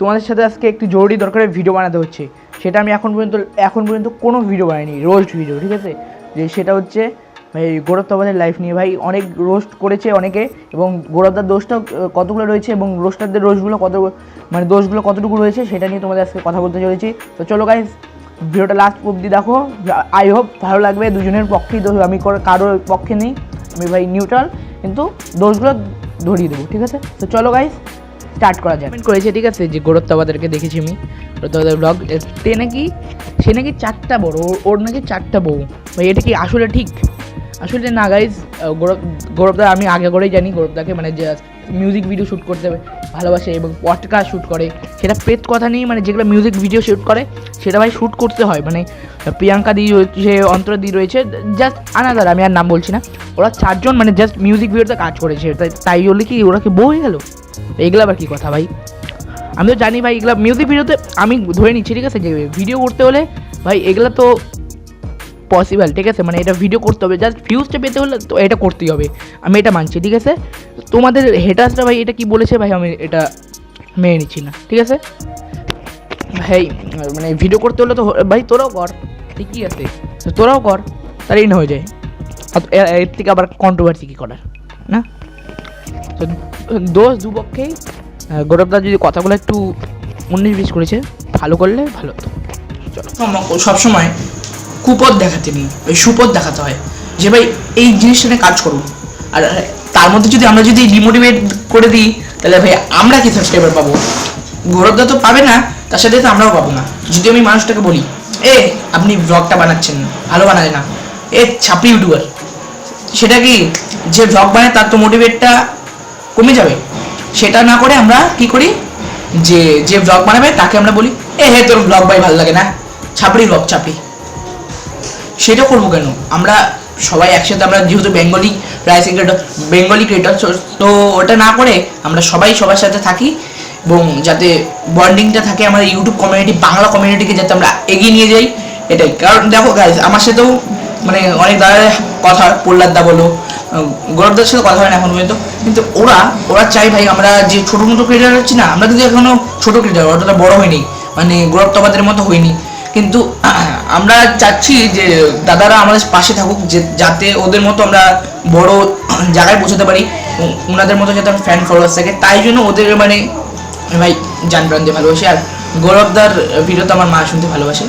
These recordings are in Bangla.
তোমাদের সাথে আজকে একটি জরুরি দরকারে ভিডিও বানাতে হচ্ছে। সেটা আমি এখন পর্যন্ত এখন পর্যন্ত কোনো ভিডিও বানাইনি রোস্ট ভিডিও ঠিক আছে? যে সেটা হচ্ছে ভাই গৌরব লাইফ নিয়ে ভাই অনেক রোস্ট করেছে অনেকে এবং গৌরবদার দোষটা আহ, কতগুলো রয়েছে এবং রোস্টারদের রোস্টগুলো কত মানে দোষগুলো কতটুকু রয়েছে সেটা নিয়ে তোমাদের আজকে কথা বলতে চলেছি। তো চলো গাইজ ভিডিওটা লাস্ট অবধি দেখো। আই হোপ ভালো লাগবে দুজনের পক্ষেই দোষ আমি করে কারোর পক্ষে নেই আমি ভাই নিউট্রাল কিন্তু দোষগুলো ধরিয়ে দেবো ঠিক আছে? তো চলো গাইজ স্টার্ট করা যায়। করেছে, ঠিক আছে? যে গৌরব তাবাদেরকে দেখেছি আমি ব্লগ সে নাকি সে নাকি চারটা বড়, ওর- নাকি চারটা বউ। ভাই, এটা কি আসলে ঠিক? আসলে না গাইজ গৌরব গৌরবদা আমি আগে করেই জানি গৌরবদাকে মানে যে মিউজিক ভিডিও শ্যুট করতে ভালোবাসে এবং পডকাস্ট শ্যুট করে। সেটা পেট কথা নেই মানে যেগুলো মিউজিক ভিডিও শ্যুট করে, সেটা ভাই শ্যুট করতে হয়। মানে প্রিয়াঙ্কা দি রয়েছে অন্তরা দি রয়েছে জাস্ট আনাদার আমি আর নাম বলছি না। ওরা চারজন মানে জাস্ট মিউজিক ভিডিওতে কাজ করেছে, তাই তাই বলে কি, ওরা কি বউ হয়ে গেল? এগুলো আবার কী কথা ভাই? আমি তো জানি ভাই, এগুলো মিউজিক ভিডিওতে আমি ধরে নিচ্ছি, ঠিক আছে? যে ভিডিও করতে হলে ভাই, এগুলো তো পসিবল ঠিক আছে? মানে এটা ভিডিও করতে হবে। জাস্ট ভিউজটা পেতে হলে তো এটা করতেই হবে। আমি এটা মানছি, ঠিক আছে? তোমাদের হেটার্সরা ভাই এটা কি বলেছে? ভাই, আমি এটা মেনে নিচ্ছি না, ঠিক আছে? ভাই মানে ভিডিও করতে হলে তো ভাই, তোরাও কর। ঠিকই আছে। তোরাও কর, তাহলেই না হয়ে যায়। এর থেকে আবার কন্ট্রোভার্সি কী করার, না? তো দোষ দুপক্ষেই গৌরবদা যদি কথাগুলো একটু উনিশ বিশ করেছে, ভালো করলে ভালো হতো। চলো। সবসময় কুপথ দেখাতে নেই, ওই সুপথ দেখাতে হয়। যে ভাই, এই জিনিসটা কাজ করুন। আর তার মধ্যে যদি আমরা যদি ডিমোটিভেট করে দিই, তাহলে ভাই, আমরা কি সাবস্ক্রাইবার পাবো? গৌরবদা তো পাবে না, তার সাথে তো আমরাও পাবো না। যদি আমি মানুষটাকে বলি, এ, আপনি ব্লগটা বানাচ্ছেন ভালো বানায় না। এ, ছাপড়ি ইউটিউবার সেটা কি? যে ব্লগ বানায়, তার তো মোটিভেটটা কমে যাবে। সেটা না করে আমরা কি করি? যে যে ব্লগ বানাবে, তাকে আমরা বলি, এ হে, তোর ব্লগ ভাই ভালো লাগে না। ছাপড়ি ব্লগ ছাপড়ি। সেটা করব কেন? আমরা সবাই একসাথে, আমরা যেহেতু Bengali rising creator Bengali creator তো ওটা না করে আমরা সবাই সবার সাথে থাকি এবং যাতে বন্ডিংটা থাকে আমাদের ইউটিউব কমিউনিটি বাংলা কমিউনিটিকে যাতে আমরা এগিয়ে নিয়ে যাই, এটাই। কারণ দেখো গাইজ আমার সাথেও মানে অনেক দাদার কথা প্রহ্লাদ দা বলো গৌরবদার সাথে কথা হয় না এখন পর্যন্ত। কিন্তু ওরা ওরা চাই ভাই, আমরা যে ছোটো মোটো ক্রিয়েটার হচ্ছি না, আমরা কিন্তু এখনও ছোটো ক্রিয়েটার অতটা বড় হয়নি মানে গৌরব তবাদের মতো হয়নি কিন্তু আমরা চাচ্ছি যে দাদারা আমাদের পাশে থাকুক, যে যাতে ওদের মতো আমরা বড় জায়গায় পৌঁছাতে পারি ওনাদের মতো যাতে আমার ফ্যান ফলোয়ার্স থাকে। তাই জন্য ওদের মানে ভাই জান প্রাণ দিয়ে ভালোবাসি। আর গৌরবদার ভিডিও তো আমার মা শুনতে ভালোবাসে।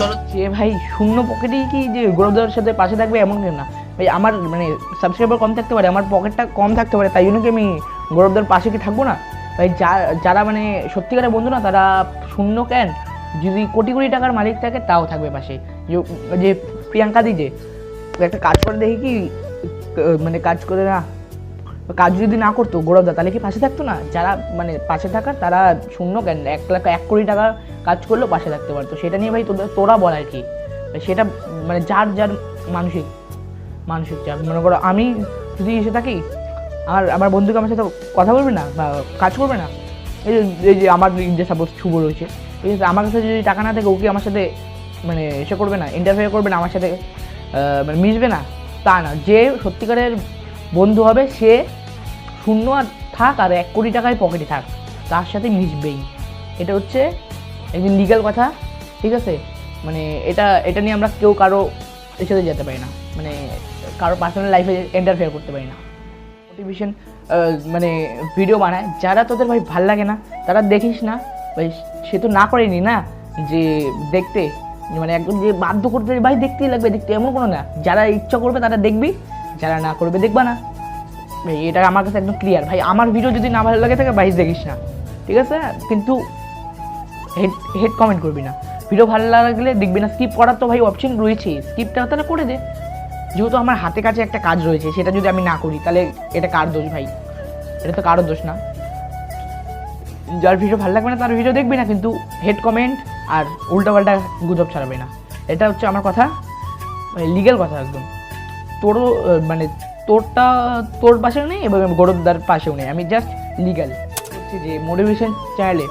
চলো। যে ভাই, শূন্য পকেটেই কি যে গৌরবদার সাথে পাশে থাকবে এমন কেউ না। ভাই, আমার মানে সাবস্ক্রাইবার কম থাকতে পারে, আমার পকেটটা কম থাকতে পারে, তাই জন্য কি আমি গৌরবদার পাশে কি থাকব না? ভাই যারা মানে সত্যিকারের বন্ধু না, তারা শূন্য কেন? যদি কোটি কোটি টাকার মালিক থাকে, তাও থাকবে পাশে। যে প্রিয়াঙ্কা দি যে, একটা কাজ করে দেখি কি মানে কাজ করে না কাজ যদি না করতো গৌরবদা তাহলে কি পাশে থাকতো না? যারা মানে পাশে থাকার, তারা শূন্য কেন? এক লাখ, এক কোটি টাকা কাজ করলেও পাশে থাকতে পারতো। সেটা নিয়ে ভাই তোদের, তোরা বল আর কি। সেটা মানে যার যার মানসিক মানসিক চাপ। মনে করো আমি যদি এসে থাকি আর আমার বন্ধুকে আমার সাথে কথা বলবে না বা কাজ করবে না? এই যে এই যে আমার যে সাপোজ শুভ রয়েছে ঠিক আছে আমার কাছে যদি টাকা না থাকে, ও কি আমার সাথে মানে এসে করবে না ইন্টারফেয়ার করবে না, আমার সাথে মানে মিশবে না? তা না। যে সত্যিকারের বন্ধু হবে সে শূন্য আর থাক আর এক কোটি টাকায় পকেটে থাক, তার সাথে মিশবেই। এটা হচ্ছে একদিন লিগ্যাল কথা, ঠিক আছে? মানে এটা এটা নিয়ে আমরা কেউ কারও এর সাথে যেতে পারি না। মানে কারও পার্সোনাল লাইফে ইন্টারফেয়ার করতে পারি না। মোটিভেশন মানে ভিডিও বানায়। যারা তোদের ভাই ভালো লাগে না, তারা দেখিস না। ভাই, সে তো না করেনি না যে দেখতে। মানে একদম যে বাধ্য করতে ভাই দেখতেই লাগবে, দেখতে এমন কোনো না। যারা ইচ্ছা করবে তারা দেখবি। যারা না করবে দেখবা না। ভাই এটা আমার কাছে একদম ক্লিয়ার ভাই, আমার ভিডিও যদি না ভালো লাগে থাকে, ভাই, দেখিস না। ঠিক আছে? কিন্তু হেড হেড কমেন্ট করবি না। ভিডিও ভালো লাগলে দেখবি না স্কিপ করার তো ভাই অপশন রয়েছে স্কিপটা তাহলে করে দে। যেহেতু আমার হাতে কাছে একটা কাজ রয়েছে, সেটা যদি আমি না করি, তাহলে এটা কার দোষ ভাই? এটা তো কারোর দোষ না। যার ভিডিও ভালো লাগবে না, তার ভিডিও দেখবি না, কিন্তু হেড কমেন্ট আর উল্টাপাল্টা গুজব ছাড়াবে না। এটা হচ্ছে আমার কথা। লিগ্যাল কথা একদম। তোরও মানে তোরটা, তোর পাশেও নেই এবং গৌরবদার পাশেও নেই। আমি জাস্ট লিগ্যাল হচ্ছে যে মোটিভেশন চ্যানেলে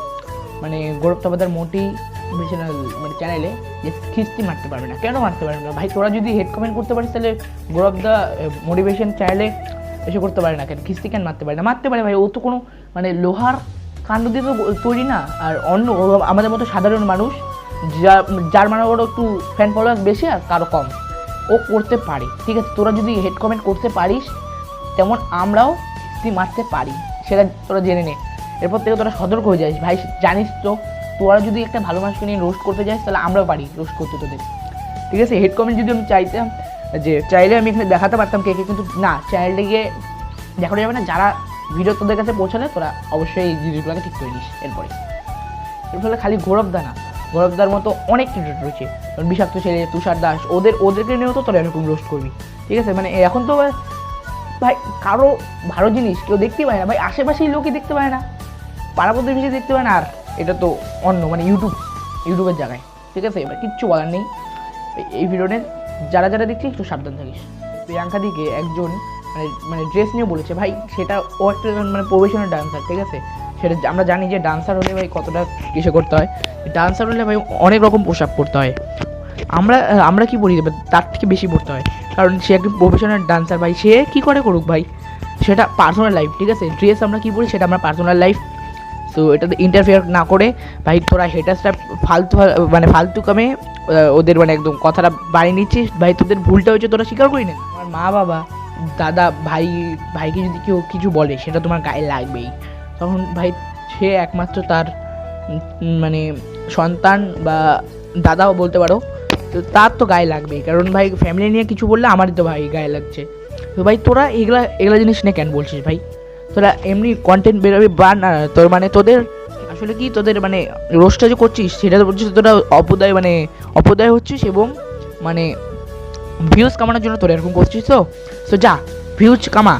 মানে গৌরব তবাদার মোটিভেশনাল মানে চ্যানেলে যে খিস্তি মারতে পারবে না। কেন মারতে পারবে না? ভাই, তোরা যদি হেড কমেন্ট করতে পারিস, তাহলে গৌরবদা মোটিভেশন চ্যানেলে এসে করতে পারে না কেন? খিস্তি কেন মারতে পারে না? মারতে পারে ভাই, ও তো কোনো মানে লোহার কাণ্ড দিয়ে তো তৈরি না। আর অন্য আমাদের মতো সাধারণ মানুষ, যা, যার মানে ওর একটু ফ্যান ফলোয়ার্স বেশি আর কারও কম। ও করতে পারে। ঠিক আছে, তোরা যদি হেড কমেন্ট করতে পারিস, তেমন আমরাও তুই মারতে পারি। সেটা তোরা জেনে নে। এরপর থেকে তোরা সতর্ক হয়ে যাস। ভাই, জানিস তো, তোরা যদি একটা ভালো মানুষকে নিয়ে রোস্ট করতে যাস, তাহলে আমরাও পারি রোস্ট করতে তোদের। ঠিক আছে হেড কমেন্ট যদি আমি চাইতাম, যে চাইলে আমি এখানে দেখাতে পারতাম কে কে, কিন্তু না চ্যানেলটিকে দেখানো যাবে না। যারা ভিডিও তোদের কাছে পৌঁছালে, তোরা অবশ্যই এই জিনিসগুলোকে ঠিক করে নিস এরপরে। এর ফলে খালি গৌরবদা না গৌরবদার মতো অনেক ক্রিকেট রয়েছে। যেমন বিষাক্ত ছেলে তুষার দাস, ওদের ওদেরকে নিয়েও তো তোরা এরকম রোস্ট করবি। ঠিক আছে? মানে এখন তো ভাই কারও ভালো জিনিস কেউ দেখতেই পায় না। ভাই আশেপাশেই লোকই দেখতে পায় না। পাড়া প্রতিবেশী দেখতে পায় না। আর এটা তো অন্য মানে ইউটিউব ইউটিউবের জায়গায়। ঠিক আছে? এবার কিচ্ছু বলার নেই। এই- ভিডিওতে যারা যারা দেখছিস, একটু সাবধান থাকিস। প্রিয়াঙ্কা দিকে একজন মানে মানে ড্রেস নিয়ে বলেছে, ভাই, সেটা ও একটা মানে প্রফেশনাল ডান্সার ঠিক আছে? সেটা আমরা জানি যে ডান্সার হলে ভাই কতটা কিসে করতে হয়। ডান্সার হলে ভাই অনেক রকম পোশাক পরতে হয়। আমরা আমরা কি পরি? তার থেকে বেশি পড়তে হয়। কারণ সে একজন প্রফেশনাল ডান্সার ভাই, সে কি করে করুক ভাই? সেটা পার্সোনাল লাইফ ঠিক আছে? ড্রেস আমরা কি পরি? সেটা আমরা পার্সোনাল লাইফ সো এটাতে ইন্টারফেয়ার না করে। ভাই, তোরা হেটার্সটা ফালতু মানে ফালতু কামে ওদের মানে একদম কথাটা বাড়িয়ে নিচ্ছিস। ভাই, তোদের ভুলটা হয়েছে, তোরা স্বীকার করি না। আমার মা বাবা, দাদা, ভাই, ভাইকে যদি কেউ কিছু বলে, সেটা তোমার গায়ে লাগবেই। তখন ভাই সে একমাত্র তার মানে সন্তান বা দাদাও বলতে পারো, তো তার তো গায়ে লাগবেই। কারণ ভাই ফ্যামিলি নিয়ে কিছু বললে আমারই তো ভাই গায়ে লাগছে। তো ভাই তোরা এগুলা এগুলা জিনিস নিয়ে কেন বলছিস ভাই? তোরা এমনি কন্টেন্ট বেরোবি বা না, তোর মানে তোদের আসলে কি তোদের মানে রোস্টটা যে করছিস, সেটা তো বলছিস, তোরা অপদয় মানে অপদয় হচ্ছিস এবং মানে ভিউজ কামানোর জন্য তোরা এরকম করছিস তো? তো যা ভিউজ কামা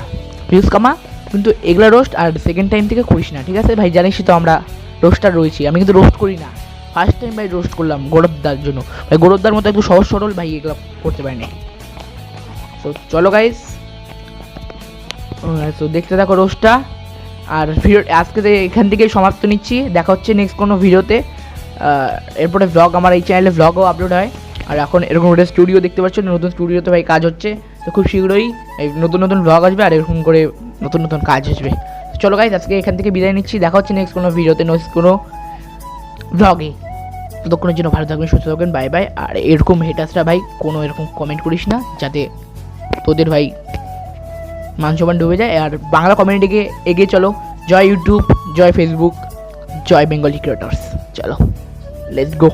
ভিউজ কামা। কিন্তু এগুলা রোস্ট আর সেকেন্ড টাইম থেকে করিস না, ঠিক আছে? ভাই, জানিসই তো আমরা রোস্টার রয়েছি। আমি কিন্তু রোস্ট করি না। ফার্স্ট টাইম ভাই রোস্ট করলাম গৌরবদার জন্য। ভাই গৌরবদার মতো একটু সহজ সরল ভাই এগুলো করতে পারিনি তো চলো গাইস তো দেখতে থাকো রোস্টটা আর ভিডিও আজকে এখান থেকে সমাপ্ত নিচ্ছি। দেখা হচ্ছে নেক্সট কোনো ভিডিওতে এরপরে ব্লগ আমার এই চ্যানেলে ব্লগও আপলোড হয়। আর এখন এরকম একটা স্টুডিও দেখতে পাচ্ছ, নতুন স্টুডিওতে ভাই কাজ হচ্ছে। তো খুব শীঘ্রই নতুন নতুন ব্লগ আসবে, আর এরকম করে নতুন নতুন কাজ আসবে। চলো গাইজ আজকে এখান থেকে বিদায় নিচ্ছি। দেখা হচ্ছে নেক্সট কোনো ভিডিওতে নেক্সট কোনো ভ্লগে ততক্ষণের জন্য ভালো থাকবেন, সুস্থ থাকবেন বাই বাই আর এরকম হেটাসরা ভাই, কোনো এরকম কমেন্ট করিস না, যাতে তোদের ভাই মান সম্মান ডুবে যায়। আর বাংলা কমিউনিটিকে এগিয়ে চলো। জয় ইউটিউব জয় ফেসবুক জয় বেঙ্গলি ক্রিয়েটার্স চলো লেটস গো